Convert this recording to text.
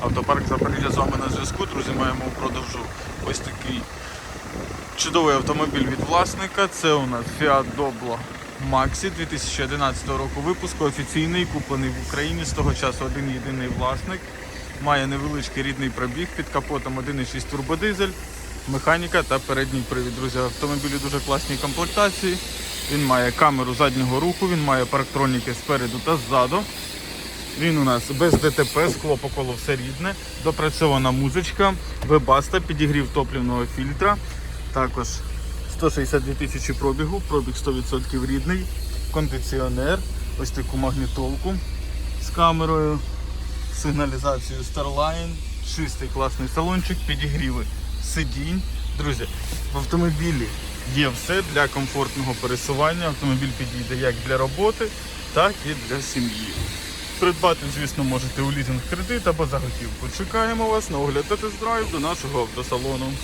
Автопарк Запоріжжя з вами на зв'язку. Друзі, маємо продажу ось такий чудовий автомобіль від власника. Це у нас Fiat Doblo Maxi 2011 року випуску. Офіційний, куплений в Україні. З того часу один єдиний власник. Має невеличкий рідний пробіг під капотом 1,6 турбодизель, механіка та передній привід. Друзі, автомобілі дуже класній комплектації. Він має камеру заднього руху, він має парктроніки спереду та ззаду. Він у нас без ДТП, скло по колу все рідне, допрацьована музичка, вебаста, підігрів топливного фільтра. Також 162 тисячі пробігу, пробіг 100% рідний, кондиціонер, ось таку магнітолку з камерою, сигналізацією Starline, чистий класний салончик, підігріви сидінь. Друзі, в автомобілі є все для комфортного пересування. Автомобіль підійде як для роботи, так і для сім'ї. Придбати, звісно, можете у лізинг кредит або за готівку. Чекаємо вас на огляд та тест-драйв до нашого автосалону.